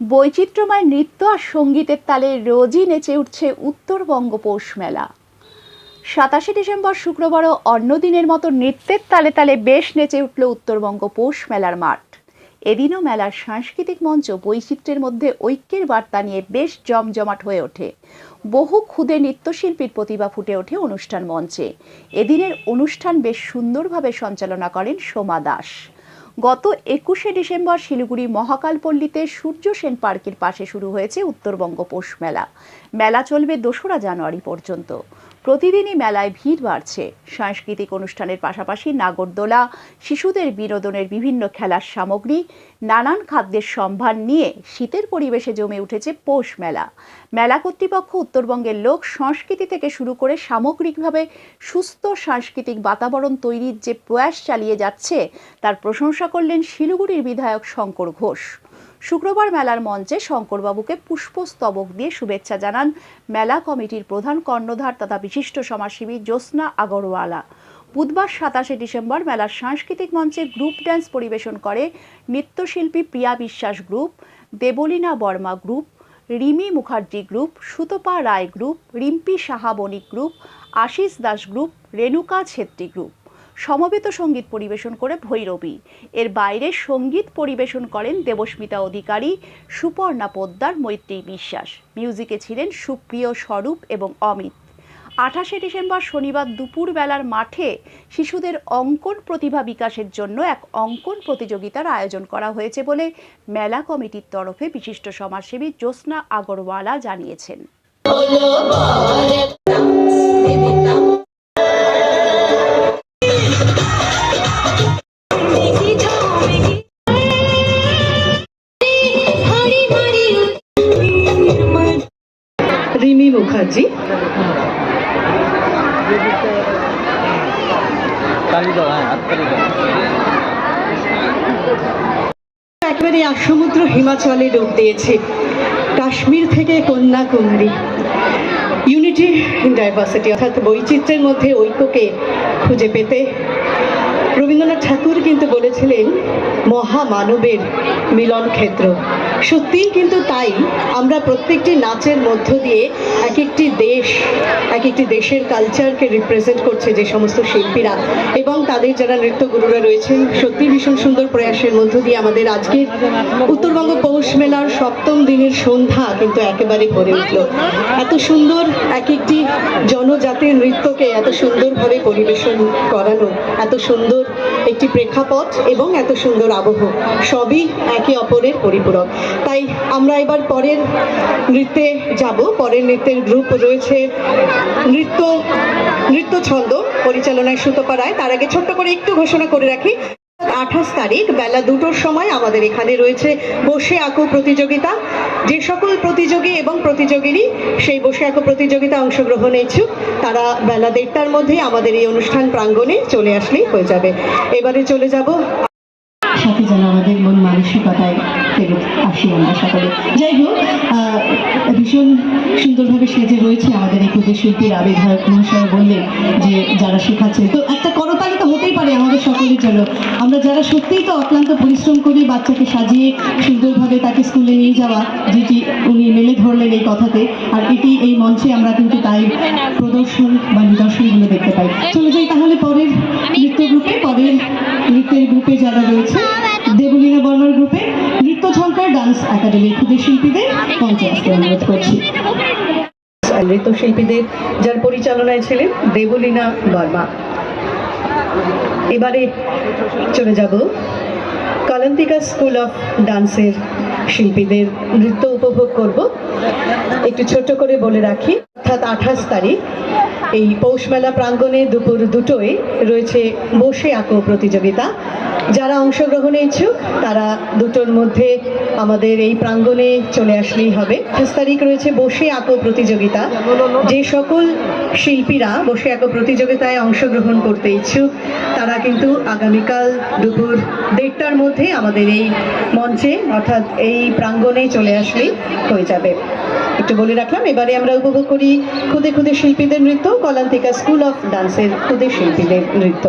বৈচিত্র্যময় নৃত্য আর সঙ্গীতের তালে রোজই নেচে উঠছে উত্তরবঙ্গ পৌষ মেলা। সাতাশে ডিসেম্বর শুক্রবার ও অন্য দিনের মতো নৃত্যের তালে তালে বেশ নেচে উঠল উত্তরবঙ্গ পৌষ মেলার মাঠ। এদিনও মেলার সাংস্কৃতিক মঞ্চ বৈচিত্র্যের মধ্যে ঐক্যের বার্তা নিয়ে বেশ জমজমাট হয়ে ওঠে। বহু ক্ষুদে নৃত্যশিল্পীর প্রতিভা ফুটে ওঠে অনুষ্ঠান মঞ্চে। এদিনের অনুষ্ঠান বেশ সুন্দরভাবে সঞ্চালনা করেন সোমা দাস। গত একুশে ডিসেম্বর শিলিগুড়ি মহাকালপল্লীতে সূর্য সেন পার্কের পাশে শুরু হয়েছে উত্তরবঙ্গ পোষ মেলা। মেলা চলবে দোসরা জানুয়ারি পর্যন্ত। প্রতিদিনই মেলায় ভিড় বাড়ছে। সাংস্কৃতিক অনুষ্ঠানের পাশাপাশি নাগরদোলা, শিশুদের বিনোদনের বিভিন্ন খেলার সামগ্রী, নানান খাদ্যের সম্ভার নিয়ে শীতের পরিবেশে জমে উঠেছে পৌষ মেলা। মেলা কর্তৃপক্ষ উত্তরবঙ্গের লোক সংস্কৃতি থেকে শুরু করে সামগ্রিকভাবে সুস্থ সাংস্কৃতিক বাতাবরণ তৈরির যে প্রয়াস চালিয়ে যাচ্ছে, তার প্রশংসা করলেন শিলিগুড়ির বিধায়ক শঙ্কর ঘোষ। শুক্রবার মেলার মঞ্চে শঙ্করবাবুকে পুষ্পস্তবক দিয়ে শুভেচ্ছা জানান মেলা কমিটির প্রধান কর্ণধার তথা বিশিষ্ট সমাজসেবী জ্যোৎস্না আগরওয়ালা। বুধবার সাতাশে ডিসেম্বর মেলার সাংস্কৃতিক মঞ্চে গ্রুপ ড্যান্স পরিবেশন করে নৃত্যশিল্পী Priya Biswas group, Debolina Barma group, Rimi Mukherjee group, Sutapa Roy group, Rimpi Saha Banik group, Ashis Das group, Renuka Chhetri group. সমবেত সংগীত পরিবেশন করে ভৈরবী। এর বাইরে সংগীত পরিবেশন করেন দেবস্মিতা অধিকারী, সুপর্ণা পোদ্দার, মৈত্রী বিশ্বাস। মিউজিকে ছিলেন সুপ্রিয় স্বরূপ এবং অমিত। আঠাশে ডিসেম্বর শনিবার দুপুর বেলার মাঠে শিশুদের অঙ্কন প্রতিভা বিকাশের জন্য এক অঙ্কন প্রতিযোগিতার আয়োজন করা হয়েছে বলে মেলা কমিটির তরফে বিশিষ্ট সমাজসেবী জ্যোৎস্না আগরওয়ালা জানিয়েছেন। রিমি মুখার্জি। একেবারে সমুদ্র হিমাচলে ডুব দিয়েছে কাশ্মীর থেকে কন্যাকুমারী। ইউনিটি ইন ডাইভার্সিটি অর্থাৎ বৈচিত্র্যের মধ্যে ঐক্যকে খুঁজে পেতে রবীন্দ্রনাথ ঠাকুর কিন্তু বলেছিলেন, মহামানবের মিলন ক্ষেত্র। সত্যিই কিন্তু তাই, আমরা প্রত্যেকটি নাচের মধ্য দিয়ে এক একটি দেশ এক একটি দেশের কালচারকে রিপ্রেজেন্ট করছে যে সমস্ত শিল্পীরা। এবং তাদের যারা নৃত্যগুরুরা রয়েছেন, সত্যি ভীষণ সুন্দর প্রয়াসের মধ্য দিয়ে আমাদের আজকের উত্তরবঙ্গ পৌষ মেলার সপ্তম দিনের সন্ধ্যা কিন্তু একেবারে ভরে উঠল। এত সুন্দর এক একটি জনজাতির নৃত্যকে এত সুন্দরভাবে পরিবেশন করানো, এত সুন্দর একটি প্রেক্ষাপট এবং এত সুন্দর আবহ, সবই একে অপরের পরিপূরক। তাই আমরা এবার পরের নৃত্যে যাব। পরের নৃত্যের গ্রুপ রয়েছে নৃত্য নৃত্য ছন্দ পরিচালনায় সুতপাড়ায়। তার আগে ছোট্ট করে একটু ঘোষণা করে রাখি। আঠাশ তারিখ বেলা দুটোর সময় আমাদের এখানে রয়েছে বসে আঁকো প্রতিযোগিতা। যে সকল প্রতিযোগী এবং প্রতিযোগিনী সেই বসে আঁকো প্রতিযোগিতা অংশগ্রহণ ইচ্ছুক, তারা বেলা দেড়টার মধ্যে আমাদের এই অনুষ্ঠান প্রাঙ্গণে চলে আসলেই হয়ে যাবে। এবারে চলে যাব। সাথে যেন আমাদের মন মানসিকতায় ফেরত আসি আমরা সকলে। যাই হোক ভীষণ সুন্দরভাবে সেজে রয়েছে আমাদের এই ক্ষুদ্র শিল্পীর আবিধায়ক মহাশয় বললেন যে যারা শেখাচ্ছে। তো একটা করতালি পারে আমাদের সকলের জন্য। আমরা যারা সত্যিই তো অক্লান্ত পরিশ্রম করি বাচ্চাকে সাজিয়ে সুন্দরভাবে তাকে স্কুলে নিয়ে যাওয়া, যেটি উনি মেলে ধরলেন এই কথাতে, আর এটি এই মঞ্চে আমরা কিন্তু তাই প্রদর্শন বা নিদর্শনগুলো দেখতে পাই। চলে যাই তাহলে পরের নৃত্য গ্রুপে, পরের নৃত্যের গ্রুপে যারা রয়েছে, দেবলীনা বর্মার গ্রুপে নৃত্য ঝঙ্কার ডান্স একাডেমির ক্ষুদ্র শিল্পীদের মঞ্চে আসতে অনুরোধ করছি। নৃত্যশিল্পীদের যার পরিচালনায় ছিলেন দেবলীনা বর্মা। এবারে চলে যাব কলন্তিকা স্কুল অফ ডান্সের শিল্পীদের নৃত্য উপভোগ করব। একটু ছোট করে বলে রাখি, অর্থাৎ আঠাশ তারিখ এই পৌষ মেলা প্রাঙ্গণে দুপুর দুটোয় রয়েছে বসে আঁকো প্রতিযোগিতা। যারা অংশগ্রহণে ইচ্ছুক, তারা দুটোর মধ্যে আমাদের এই প্রাঙ্গণে চলে আসলেই হবে। আঠাশ তারিখ রয়েছে বসে আঁকো প্রতিযোগিতা। যে সকল শিল্পীরা বসে আঁকো প্রতিযোগিতায় অংশগ্রহণ করতে ইচ্ছুক, তারা কিন্তু আগামীকাল দুপুর দেড়টার মধ্যে আমাদের এই মঞ্চে, অর্থাৎ এই প্রাঙ্গণে চলে আসলেই হয়ে যাবে। একটু বলে রাখলাম, এবারে আমরা উপভোগ করি খুদে খুদে শিল্পীদের নৃত্য, কলান্তিকা স্কুল অফ ডান্সের খুদে শিল্পীদের নৃত্য।